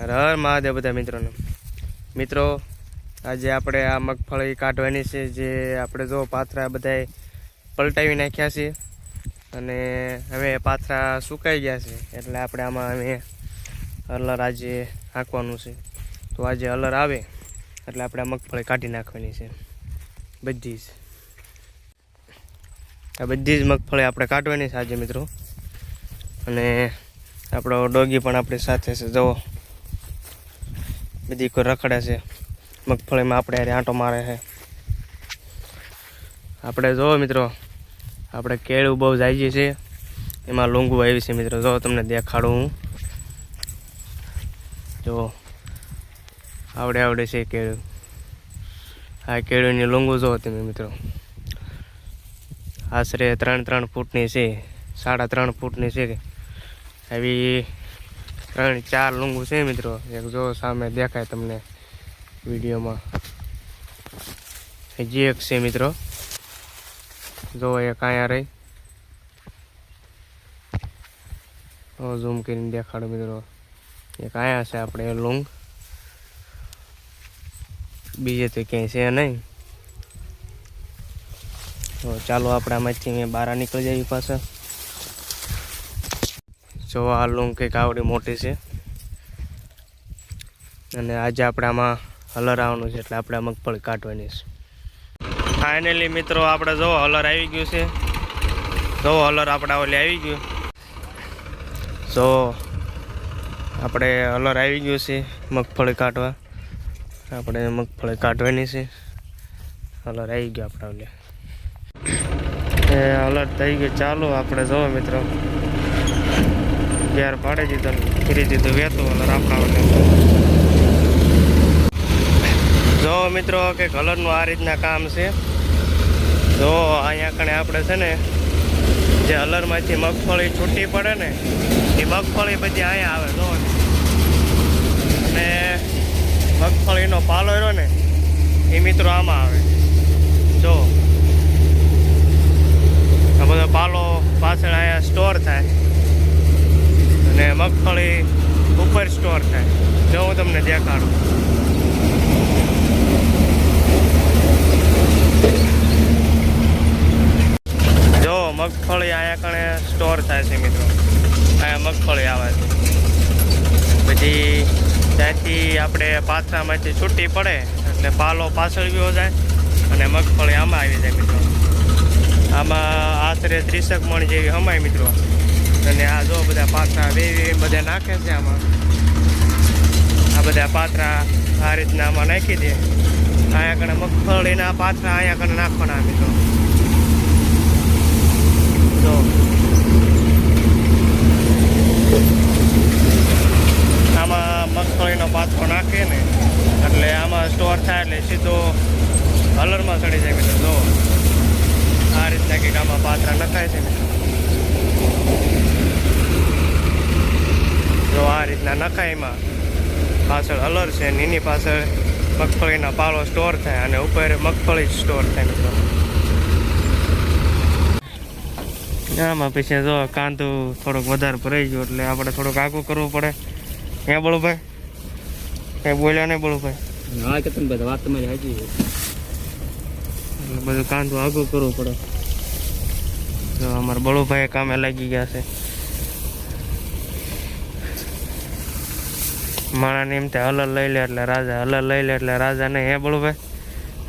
હર મહાદેવ બધા મિત્રોને. મિત્રો, આજે આપણે આ મગફળી કાઢવાની છે જે આપણે જો પાથરા બધાએ પલટાવી નાખ્યા છે અને હવે પાથરા સુકાઈ ગયા છે એટલે આપણે આમાં હવે હલર આજે હાંકવાનું છે. તો આજે હલર આવે એટલે આપણે આ મગફળી કાઢી નાખવાની છે. બધી જ. આ બધી જ મગફળી આપણે કાઢવાની છે આજે મિત્રો. અને આપણો ડોગી પણ આપણી સાથે છે. જુઓ. બધી કોઈ રખડે છે. મગફળીમાં આપણે અરે આંટો મારે છે. આપણે જુઓ મિત્રો, આપણે કેળું બહુ જાય છે. એમાં લોંગુ આવી છે મિત્રો. જો તમને દેખાડું હું. જો, આવડે આવડે છે કેળું. આ કેળુંની લોંગું જુઓ તમે મિત્રો. આશરે ત્રણ ત્રણ ફૂટની છે, સાડા ત્રણ ફૂટની છે. આવી ત્રણ, ચાર લુંગુ છે મિત્રો. એક જો સામે દેખાય તમને વિડીયોમાં. હજી એક છે મિત્રો. જો એક અહીંયા રહી. ઝૂમ કરીને દેખાડો મિત્રો. એક અહીંયા છે આપણે લુંગ. બીજે તો ક્યાંય છે નહીં. તો ચાલો આપણે આમાંથી બહાર નીકળી જઈએ પાછા. જો આ લુંગ કંઈક આવડી મોટી છે. અને આજે આપણે આમાં હલર આવવાનું છે એટલે આપણે મગફળી કાઢવાની છે. ફાઇનલી મિત્રો, આપણે જો હલર આવી ગયું છે. જો હલર આપણે ઓલે આવી ગયું. જો, આપણે હલર આવી ગયું છે મગફળી કાઢવા. આપણે મગફળી કાઢવાની છે. હલર આવી ગયો આપણે ઓલે. હલર થઈ ગયું ચાલો, આપણે જો મિત્રો. ઘેર પાડી દીધો કરી દીધું વેતું અને રાખવાનું જો મિત્રો કે કલરનું આ રીતના કામ છે. જો અહીંયા કણે આપણે છે ને જે હલરમાંથી મગફળી છૂટી પડે ને, એ મગફળી બધી અહીંયા આવે, જો. અને મગફળીનો પાલો રહ્યો ને, એ મિત્રો આમાં આવે. જો. આ બધો પાલો પાછળ અહીંયા સ્ટોર થાય. અને મગફળી ઉપર સ્ટોર થાય. જો હું તમને દેખાડું. જો મગફળી અહીંયા કણે સ્ટોર થાય છે મિત્રો. અહીંયા મગફળી આવે છે પછી ત્યાંથી આપણે પાથરામાંથી છૂટી પડે એટલે પાલો પાછળ ગયો જાય અને મગફળી આમાં આવી જાય મિત્રો. આમાં આશરે ત્રીસક મણ જેવી હમાય મિત્રો. અને આ જો બધા પાત્રા વેવી બધા નાખે છે આમાં. આ બધા પાત્રા આ રીતના આમાં નાખી દે. અહીંયા કણે મગફળીના પાત્રા અહીંયા કણે નાખવાના મિત્રો જો. આમાં મગફળીનો પાથરો નાખીએ ને, એટલે આમાં સ્ટોર થાય એટલે સીધો હલરમાં ચડી જાય મિત્રો, જો. આ રીતના કંઈક આમાં પાત્રા નખાય છે મિત્રો. જો આ રીતના નખાય એમાં પાછળ અલર છે ને એની પાછળ મગફળીના પાલો સ્ટોર થાય અને ઉપર મગફળી સ્ટોર થાય મિત્રો. આમાં પછી જો કાંતું થોડુંક વધારે ભરાઈ ગયું એટલે આપણે થોડુંક આગું કરવું પડે. હે બળુભાઈ? કઈ બોલ્યા નહીં બળુભાઈ? હા કે તમે બધા વાત તમારી સાચી એટલે બધું કાંતું આગું કરવું પડે. જો અમારા બળુભાઈ કામે લાગી ગયા છે. માણાને એમ તે હલર લઈ લે એટલે રાજા. હલર લઈ લે એટલે રાજા નહીં હે બળુભાઈ?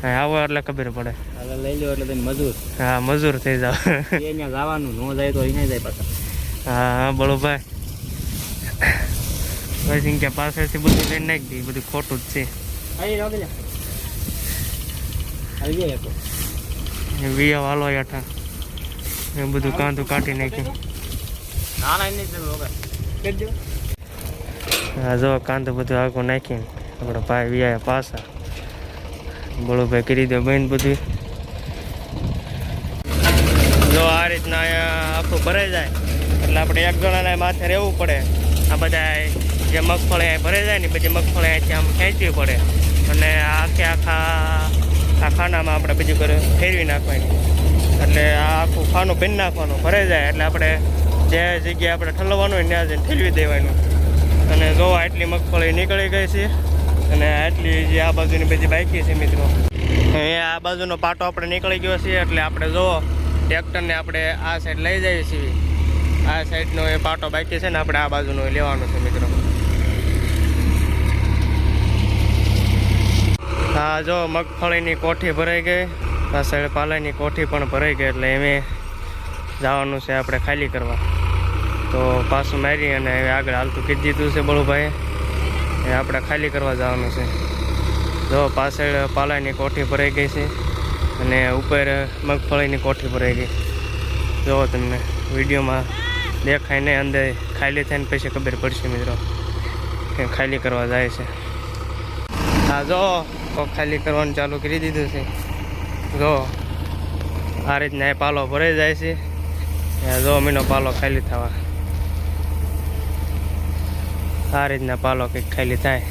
હા આવો એટલે ખબર પડે. હવે લઈ લો એટલે તમે મજૂર. હા મજૂર થઈ જાવ. અહીંયા જવાનું ન જાય તો અહીંયા જાય પાછા. હા હા બળુભાઈ. પછી કે પાછળથી બધું લઈને નાખી બધું ખોટું જ છે. વિયા વાલો યાઠા એ બધું કાંધું કાઢી નાખ્યું. ના ના હા જો કાંદો બધું આગળ નાખીને આપણા ભાઈ વિયા પાછા. બળુભાઈ કરી દો બહેન બધું. જો આ રીતના અહીંયા આખું ભરાઈ જાય. એટલે આપણે એક જણાને માથે રહેવું પડે. આ બધા જે મગફળી ભરાઈ જાય ને બધી મગફળી અહીંથી આમ ખેંચવી પડે. અને આખે આખા આ ખાનામાં આપણે બીજું કરે ફેરવી નાખવાની. એટલે આ આખું ખાનું ભીન નાખવાનું. ભરાઈ જાય. એટલે આપણે જે જગ્યાએ આપણે ઠલવવાનું હોય ત્યાં જઈને ઠેલવી દેવાનું. અને જો આટલી મગફળી નીકળી ગઈ છે અને આટલી જે આ બાજુની બધી બાઈકી છે મિત્રો. અહીંયા આ બાજુનો પાટો આપણે નીકળી ગયો છે એટલે આપણે જો ટ્રેક્ટરને આપણે આ સાઈડ લઈ જઈએ છીએ. આ સાઈડનો એ પાટો બાકી છે ને આપણે આ બાજુનો એ લેવાનો છે મિત્રો. હા, જો મગફળીની કોઠી ભરાઈ ગઈ. આ સાઈડ પાલાની કોઠી પણ ભરાઈ ગઈ એટલે એમે જવાનું છે આપણે ખાલી કરવા. તો પાછું મારી અને આગળ હાલતું કીધી દીધું છે બળુભાઈએ. એ આપણે ખાલી કરવા જવાનું છે. જો પાછળ પાલાની કોઠી ભરાઈ ગઈ છે અને ઉપર મગફળીની કોઠી ભરાઈ ગઈ. જો તમને વિડીયોમાં દેખાય ને અંદર ખાલી થઈને પછી ખબર પડશે મિત્રો કે ખાલી કરવા જાય છે. હા, જો ખાલી કરવાનું ચાલુ કરી દીધું છે. જો, આ રીતના પાલો ભરાઈ જાય છે. જો, મીનો પાલો ખાલી થવા. આ રીતના પાલો કંઈક ખાલી થાય.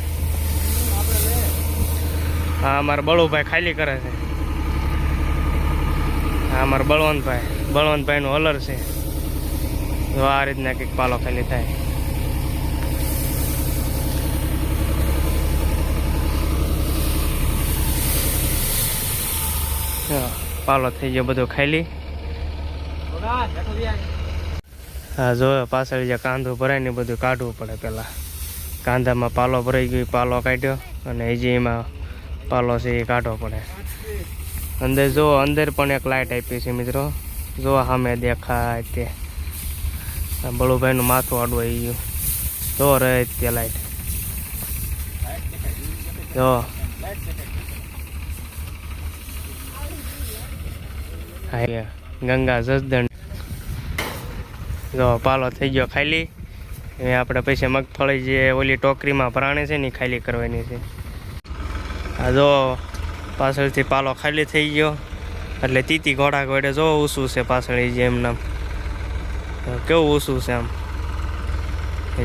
હા, અમારા બળુભાઈ ખાલી કરે છે. હા, અમારા બળવંતભાઈ. બળવંતભાઈનું અલર છે. જો આ રીતના કંઈક પાલો ખાલી થાય. પાલો થઈ ગયો બધો ખાલી. હા જો પાછળ જે કાંદો ભરાય ને બધું કાઢવું પડે પહેલાં કાંદામાં પાલો ભરાઈ ગયો પાલો કાઢ્યો અને હજી એમાં પાલો છે એ કાઢવો પડે. અંદર જો, અંદર પણ એક લાઇટ આપી છે મિત્રો. જો સામે દેખાય તે. બળુભાઈનું માથું આડું આવી ગયું. જો રહે તે લાઇટ જો. ગંગા જસદણ. જો, પાલો થઈ ગયો ખાલી. એ આપણે પછી મગફળી જે ઓલી ટોકરીમાં ભરાણી છે ને ખાલી કરવાની છે. આ જો પાછળથી પાલો ખાલી થઈ ગયો. એટલે તીતી ઘોડા ઘોડે જો ઊંચું છે પાછળ જે એમના. કેવું ઊંચું છે આમ?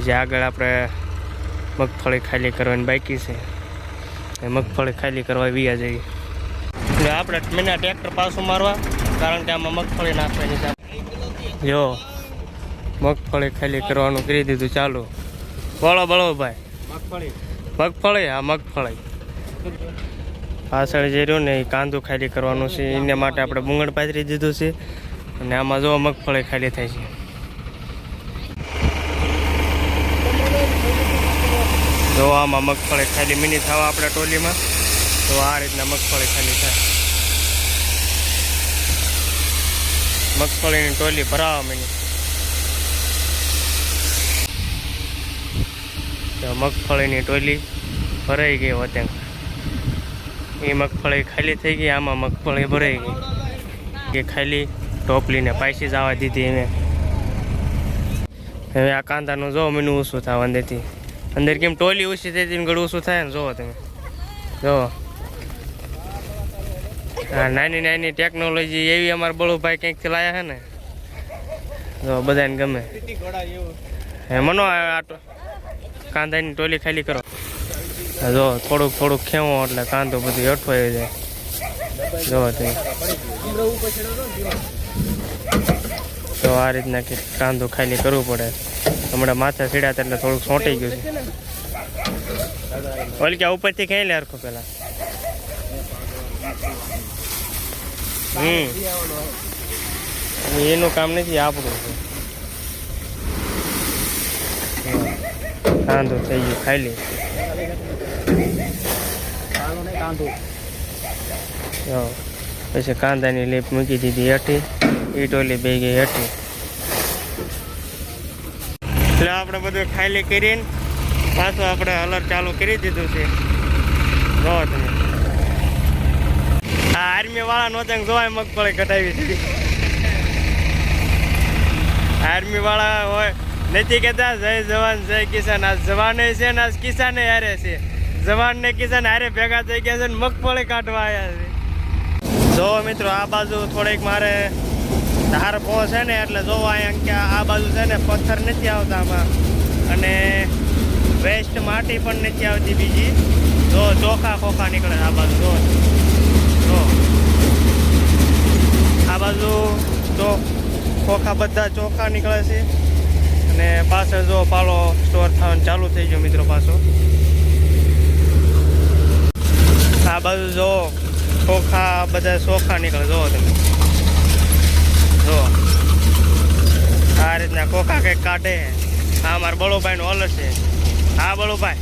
જે આગળ આપણે મગફળી ખાલી કરવાની બાકી છે. એ મગફળી ખાલી કરવા વિયા જઈએ. એટલે આપણે મહિના ટ્રેક્ટર પાછું મારવા, કારણ કે આમાં મગફળી નાખવાની છે. જો મગફળી ખાલી કરવાનું કરી દીધું ચાલુ. બોલો બોલો ભાઈ. મગફળી. મગફળી હા મગફળી. પાછળ જે રહ્યું ને એ કાંદું ખાલી કરવાનું છે એને માટે આપણે બુંગળ પાથરી દીધું છે. અને આમાં જો મગફળી ખાલી થાય છે. જો આમાં મગફળી ખાલી મિની થવા આપણે ટોલીમાં તો આ રીતના મગફળી ખાલી થાય. મગફળીની ટોલી ભરાવા મિની મગફળીની ટોલી ભરાઈ ગઈ હોત. એ મગફળી ખાલી થઈ ગઈ આમાં મગફળી ભરાઈ ગઈ. એ ખાલી ટોપલીને પાછી જવા દીધી એને હવે આ કાંદાનું જો મીનું ઓછું થાય અંદરથી. અંદર કેમ ટોલી ઓછી થઈ હતી ગળું ઓછું થાય ને જોવો તમે. જો હા નાની નાની ટેકનોલોજી એવી અમારા બળુભાઈ ક્યાંકથી લાયા છે ને? જો બધાને ગમે. હે મનો આ કાંદાની ટોલી ખાલી કરો. જો થોડુંક થોડુંક ખેવો એટલે કાંદો બધું અઠવાઈ જાય. જો તે. તો આ રીતના કે કાંદો ખાલી કરવું પડે. હમણાં માથા સીડ્યા એટલે થોડુંક સોંટી ગયું છે. ઓલી કે ઉપરથી ખાઈ લે હરખો પેલા. હમ. એનું કામ નથી, આપણું કાંદો થઈ ગયો ખાઈ લે. પછી કાંદાની લીપ મૂકી દીધી હેઠી. ઈટોલી ટોલી બે ગઈ હેઠી. એટલે આપણે બધું ખાલી કરીને પાછું આપણે હલર ચાલુ કરી દીધું છે. જો તમે. આ આર્મી વાળા નોતંગ જોવાય મગફળી કટાવી દીધી આર્મી વાળા હોય નથી કહેતા, જય જવાન, જય કિસાન. આ જવાને છે ને, આ કિસાને હારે છે. જવાન ને કિસાન હારે ભેગા થઈ ગયા છે ને, મગફળી કાઢવા આવ્યા છે. જો મિત્રો, આ બાજુ થોડીક મારે ધાર પો છે ને, એટલે જો અહીંયા કે આ બાજુ છે ને, પથ્થર નથી આવતા આમાં. અને વેસ્ટ માટી પણ નથી આવતી બીજી. જો, ચોખા ખોખા નીકળે આ બાજુ, જો. જો. આ બાજુ તો ખોખા બધા ચોખા નીકળે છે. અને પાછળ જો પાલો સ્ટોર થવાનું ચાલુ થઈ ગયો મિત્રો પાછો. આ બાજુ જો ચોખા બધા ચોખા નીકળે જોવો તમે. જો આ રીતના કોખા કંઈક કાઢે. આ મારા બળુભાઈ ઓલર છે. હા, બળુભાઈ.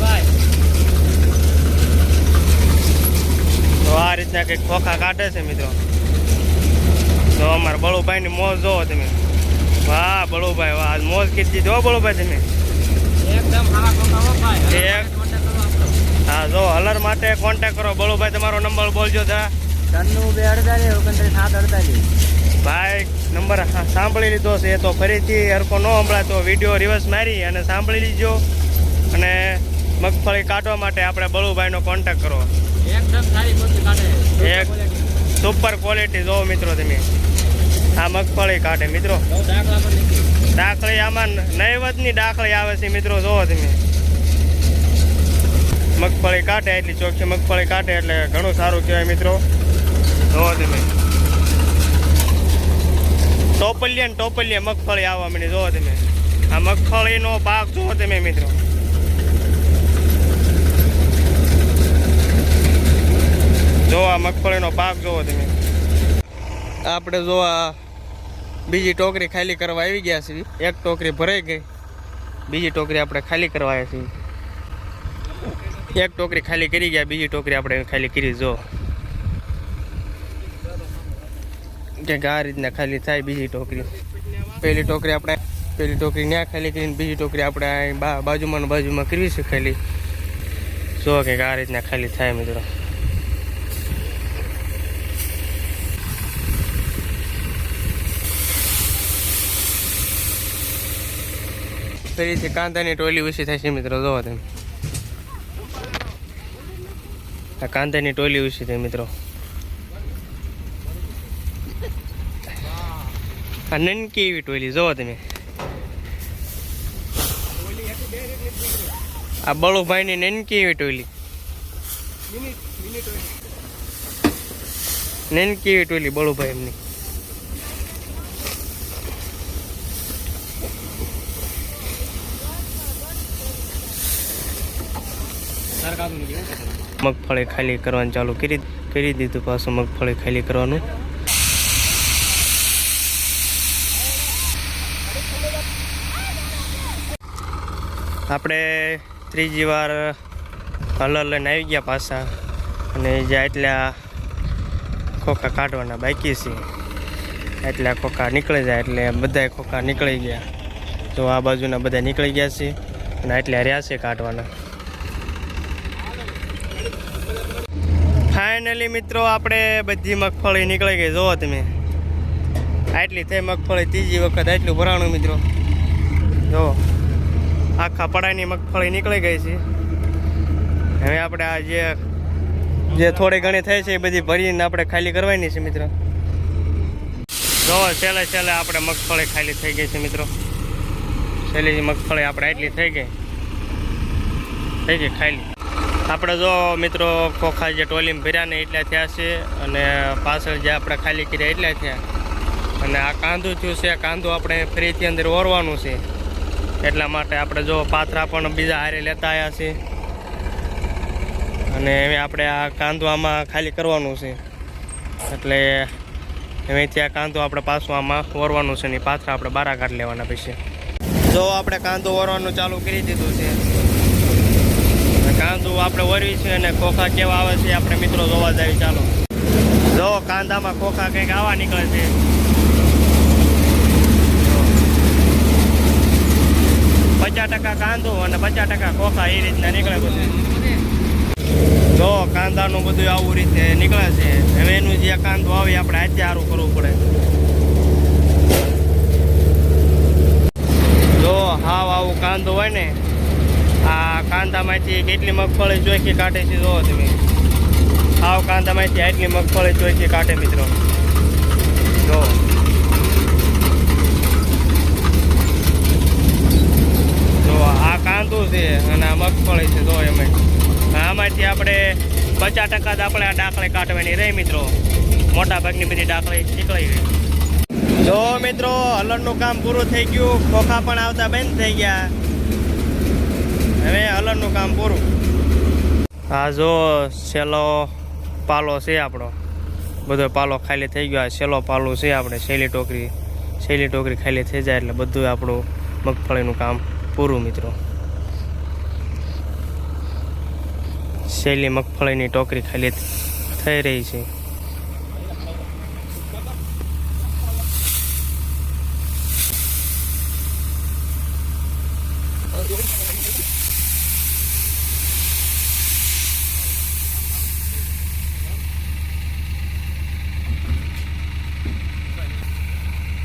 ભાઈ તો આ રીતના કંઈક ખોખા કાઢે છે મિત્રો. તો અમારા બળુભાઈની મોજ જોવો તમે. વાહ બળુભાઈ વાહ મોજ કીધી જો હો બળુભાઈ તમે. એકદમ હો જો હલર માટે કોન્ટેક કરો. બળુભાઈ તમારો નંબર બોલજો તા ત્રણનું બે અડતાલીસ ઓગણત્રીસ સાત અડતાલીસ. ભાઈ નંબર સાંભળી લીધો છે. તો ફરીથી હરકો ન સંભળાય તો વીડિયો રિવર્સ મારી અને સાંભળી લીજો. અને મગફળી કાઢવા માટે આપણે બળુભાઈનો કોન્ટેક કરો. એકદમ સારી એક. સુપર ક્વોલિટી જોવો મિત્રો તમે. આ મગફળી કાઢે મિત્રો. દાખલી આમાં નૈવતની દાખલી આવે છે, મિત્રો જોવો તમે. મગફળી કાઢે એટલી ચોખ્ખી મગફળી કાઢે એટલે ઘણું સારું કહેવાય, મિત્રો. જોવો તમે. ટોપલીએ ને ટોપલીએ મગફળી આવવા મને જોવો તમે. આ મગફળીનો પાક જોવો તમે, મિત્રો. જોવા મગફળીનો પાક જોવો તમે. આપણે જો આ બીજી ટોકરી ખાલી કરવા આવી ગયા છીએ. એક ટોકરી ભરાઈ ગઈ. બીજી ટોકરી આપણે ખાલી કરવા આવ્યા છીએ. એક ટોકરી ખાલી કરી ગયા, બીજી ટોકરી આપણે ખાલી કરી, જો. કે આ રીતના ખાલી થાય બીજી ટોકરી. પહેલી ટોકરી આપણે પહેલી ટોકરી ત્યાં ખાલી કરીને બીજી ટોકરી આપણે બાજુમાં બાજુમાં કરવી છે ખાલી. જો કે આ રીતના ખાલી થાય મિત્રો. ફરીથી કાંદાની ટોલી ઓછી થાય છે મિત્રો જોવો તમે. આ કાંદાની ટોલી ઓછી થાય મિત્રો. આ નનકી એવી ટોલી જોવો તમે. આ બળુભાઈની નનકી એવી ટોલી. નનકી એવી ટોલી બળુભાઈ એમની. મગફળી ખાલી કરવાનું ચાલુ કરી કરી દીધું, પાછું મગફળી ખાલી કરવાનું. આપણે ત્રીજી વાર હલર લઈને આવી ગયા પાછા અને જ્યાં એટલા ખોખા કાઢવાના બાકી છે. એટલા ખોખા નીકળી જાય એટલે બધા ખોખા નીકળી ગયા. તો આ બાજુના બધા નીકળી ગયા છે અને એટલે રહ્યા છે કાઢવાના. ફાઇનલી મિત્રો, આપણે બધી મગફળી નીકળી ગઈ. જોવો તમે. આટલી થઈ મગફળી, ત્રીજી વખત આટલું ભરાણું, મિત્રો. જો આખા પડાની મગફળી નીકળી ગઈ છે. હવે આપણે આ જે જે થોડી ઘણી થઈ છે એ બધી ભરીને આપણે ખાલી કરવાની છે, મિત્રો. જો છેલ્લે છેલ્લે આપણે મગફળી ખાલી થઈ ગઈ છે, મિત્રો. છેલ્લી મગફળી આપણે આટલી થઈ ગઈ. થઈ ગઈ ખાલી. આપણે જો મિત્રો ખોખા જે ટોલીમાં ભર્યા ને એટલા થયા છે અને પાછળ જે આપણે ખાલી કર્યા એટલા થયા. અને આ કાંદું થયું છે કાંદું આપણે ફરીથી અંદર ઓરવાનું છે. એટલા માટે આપણે જો પાથરા પણ બીજા હારે લેતા આવ્યા છે. અને હવે આપણે આ કાંદું આમાં ખાલી કરવાનું છે. એટલે એમાંથી આ કાંદું આપણે પાછું આમાં ઓરવાનું છે ને પાથરા આપણે બારા કાઢ લેવાના પછી. જો આપણે કાંદું ઓરવાનું ચાલુ કરી દીધું છે. કાંદું આપણે વરવી છે અને ખોખા કેવા આવે છે આપણે મિત્રો જોવા જાય, ચાલો. જો, કાંદામાં ખોખા કંઈક આવા નીકળે છે. પચાસ ટકા કાંદો અને પચાસ ટકા ખોખા એ રીતના નીકળે બધું. જો, કાંદાનું બધું આવું રીતે નીકળે છે. હવે એનું જે કાંદો આવે આપણે આજે સારું કરવું પડે. જો, હાવ આવું કાંદો હોય ને આ કાંદામાંથી કેટલી મગફળી ચોખ્ખી કાઢે છે જોવો તમે. આવ કાંદામાંથી આટલી મગફળી ચોખ્ખી કાઢે મિત્રો. જો. આ કાંદું છે અને આ મગફળી છે, જો એમાં. આમાંથી આપણે પચાસ ટકા આપણે આ ડાકળી કાઢવાની રહી મિત્રો. મોટા બધી ડાકળી નીકળી ગઈ. જો મિત્રો, હલનનું કામ પૂરું થઈ ગયું. ખોખા પણ આવતા બંધ થઈ ગયા. હવે હલરનું કામ પૂરું. આ જો છેલ્લો પાલો છે આપણો. બધો પાલો ખાલી થઈ ગયો. આ છેલ્લો પાલો છે આપણે શૈલી ટોકરી. શૈલી ટોકરી ખાલી થઈ જાય એટલે બધું આપણું મગફળીનું કામ પૂરું, મિત્રો. શૈલી મગફળીની ટોકરી ખાલી થઈ રહી છે.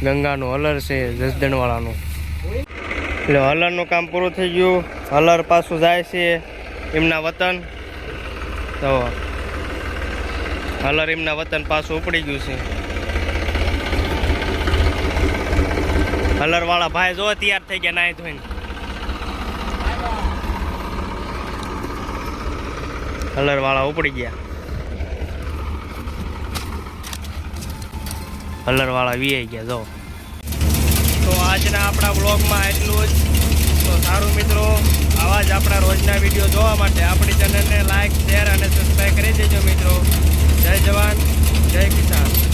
ગંગાનું હલર છે, જસદણવાળાનું. એટલે હલરનું કામ પૂરું થઈ ગયું. હલર પાછું જાય છે એમના વતન. તો હલર એમના વતન પાછું ઉપડી ગયું છે. હલરવાળા ભાઈ જો તૈયાર થઈ ગયા નાય ધોઈને. હલરવાળા ઉપડી ગયા. હલર વાળા વીઆઈ ગયા, જો. તો આજના આપણા બ્લોગમાં એટલું જ. તો સારું મિત્રો, આવા જ આપણા રોજના વીડિયો જોવા માટે આપણી ચેનલને લાઈક, શેર અને સબસ્ક્રાઈબ કરી દેજો મિત્રો. જય જવાન, જય કિસાન.